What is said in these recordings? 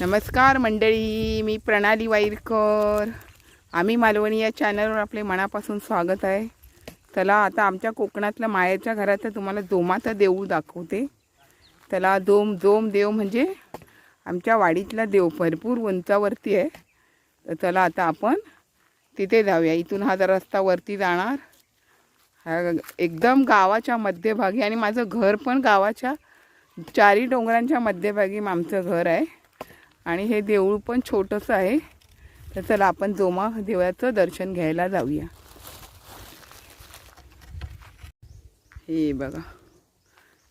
नमस्कार मंडळी मी प्रणाली वाईरकर. आम्ही मालवणी या चॅनलवर आपले मनापासून स्वागत आहे. चला आता आमच्या कोकणातल्या मायाच्या घराचं तुम्हाला जोमाचं देऊळ दाखवते. त्याला जोम जोम देव म्हणजे आमच्या वाडीतला देव भरपूर उंचावरती आहे. तर चला आता आपण तिथे जाऊया. इथून हा जर रस्ता वरती जाणार. हा एकदम गावाच्या मध्यभागी आणि माझं घर पण गावाच्या चारी डोंगरांच्या मध्यभागी आमचं घर आहे. आणि हे देऊळ पण छोटंसं आहे. तर चला आपण जोमा देवळाचं दर्शन घ्यायला जाऊया. हे बघा.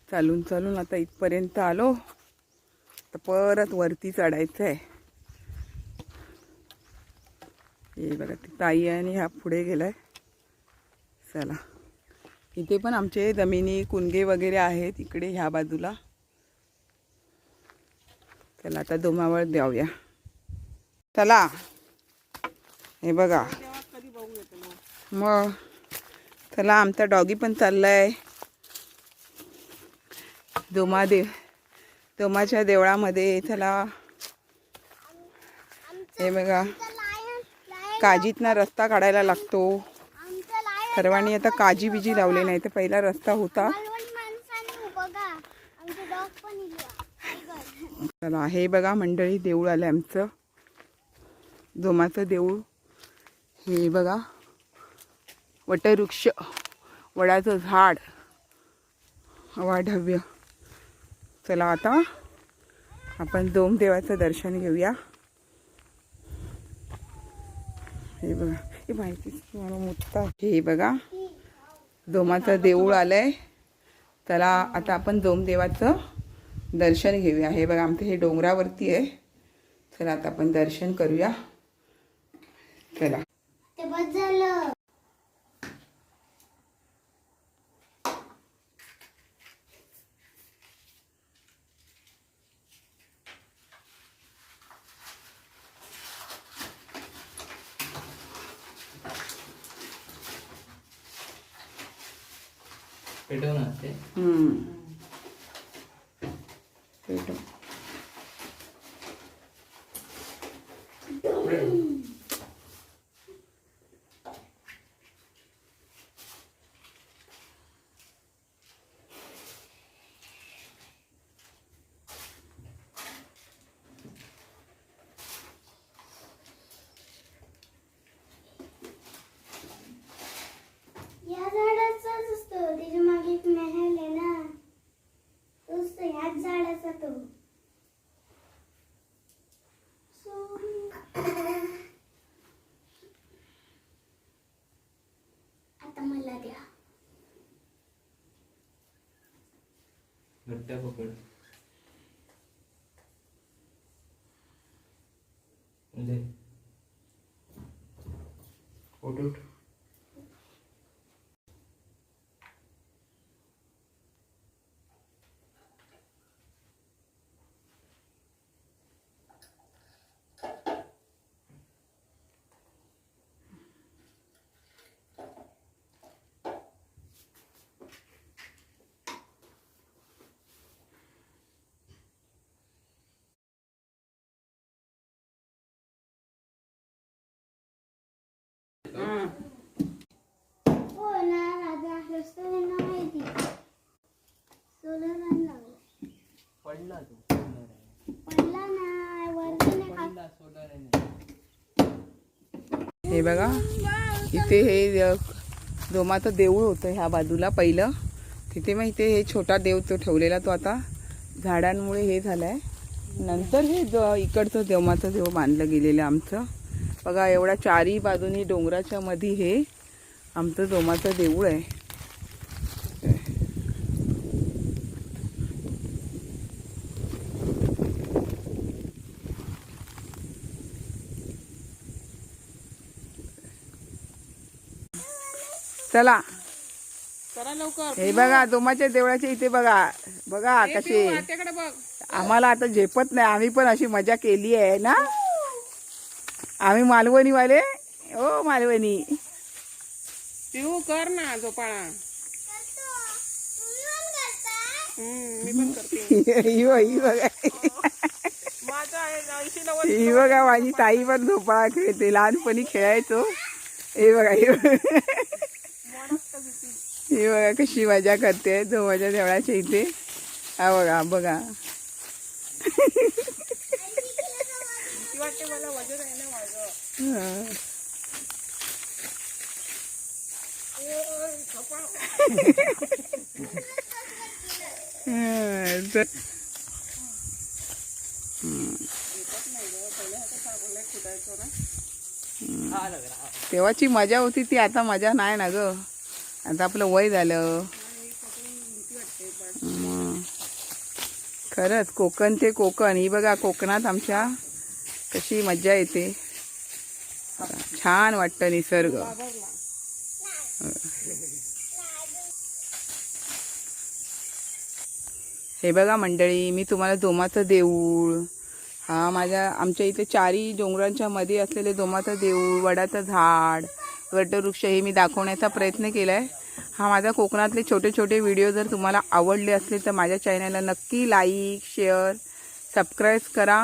चालून चालून आता इथपर्यंत आलो. तर परत वरती चढायचं आहे हे बघा ती ताई आहे आणि ह्या पुढे गेलाय. चला. इथे पण आमचे जमिनी कुणगे वगैरे आहेत इकडे ह्या बाजूला. त्याला आता दुमावळ द्यावया चला. हे बघा. मग चला आमचा डॉगी पण चाललाय. दोमा देव दोमाच्या देवळामध्ये चला. हे बघा. काजीतना रस्ता काढायला लागतो. सर्वांनी आता काजी बिजी लावले नाही तर पहिला रस्ता होता. चला हे बघा मंडळी देऊळ आलं आमचं. जोमाचं देऊळ. हे बघा वटवृक्ष वडाचं झाड. वाढव्य चला आता आपण दोम देवाचं दर्शन घेऊया. हे बघा हे माहिती तुम्हाला मोठा हे बघा दोमाचं देऊळ आलंय. चला आता आपण दोम देवाचं दर्शन घेऊया. हे बघा आमचं हे डोंगरावरती आहे. चला आता आपण दर्शन करूया. चला. ते बस झालं. पेटवून असते हम्म. पेटव. या झाडाचाच असतो त्याच्यामागे एक महल आहे ना तोच तो ह्याच झाडाचा तो आता मला द्या घट्ट पकड. दे उठ उठ हो ना राजा रस्ता त्यांना माहिती सोलर लावलं पडला तू पडला ना वरती नाही हे बघा इथे हे अ, जोमाचं देऊळ होतं ह्या बाजूला पहिलं. तिथे मग इथे हे छोटा देव तो ठेवलेला तो आता. झाडांमुळे हे झालाय. नंतर हे ज इकडचं देवमाचं देव बांधलं गेलेलं आमचं. बघा एवढ्या चारी बाजूनी डोंगराच्या मध्ये हे आमचं जोमाचं देऊळ आहे. चला. करा लवकर. हे बघा दोमाच्या देवळाच्या इथे बघा. बघा कसे. बघ. आम्हाला आता झेपत नाही. आम्ही पण अशी मजा केली आहे ना? आम्ही मालवणी वाले ओ मालवणी. पिऊ कर ना झोपाळा. हम्म, मी पण करते. ही ही बघा. माझा आहे ही बघा माझी ताई पण झोपाळा खेळते. लहानपणी खेळायचो. हे बघा हे बघा. ही बघा कशी मजा करते जो माझ्या देवळाच्या इथे. हा बघा बघा. तेव्हाची मजा होती ती आता मजा नाही ना ग. आता आपलं वय झालं. खरंच कोकण ते कोकण. ही बघा कोकणात आमच्या कशी मज्जा येते. छान वाटतं निसर्ग. हे बघा मंडळी मी तुम्हाला दोमाचं देऊळ. हा माझ्या आमच्या इथे चारी डोंगरांच्या मध्ये असलेले दोमाचं देऊळ वडाचं झाड वटवृक्ष हे मी दाखवण्याचा प्रयत्न केला आहे हा माझा कोकणातले छोटे छोटे व्हिडिओ जर तुम्हाला आवडले असले तर माझ्या चॅनलला नक्की लाईक शेअर सबस्क्राईब करा.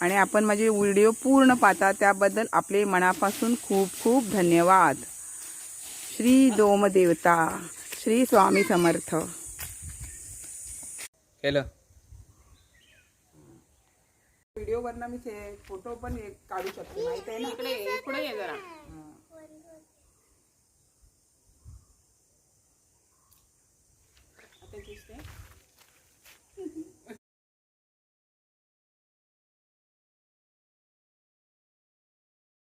आणि आपण माझे व्हिडिओ पूर्ण पाहता त्याबद्दल आपले मनापासून खूप खूप धन्यवाद. श्री दोमदेवता श्री स्वामी समर्थ. केलं. व्हिडिओवरनं मी ते फोटो पण एक काढू शकते माहिती आहे ना? इकडे इकडे ये जरा. आता दिसते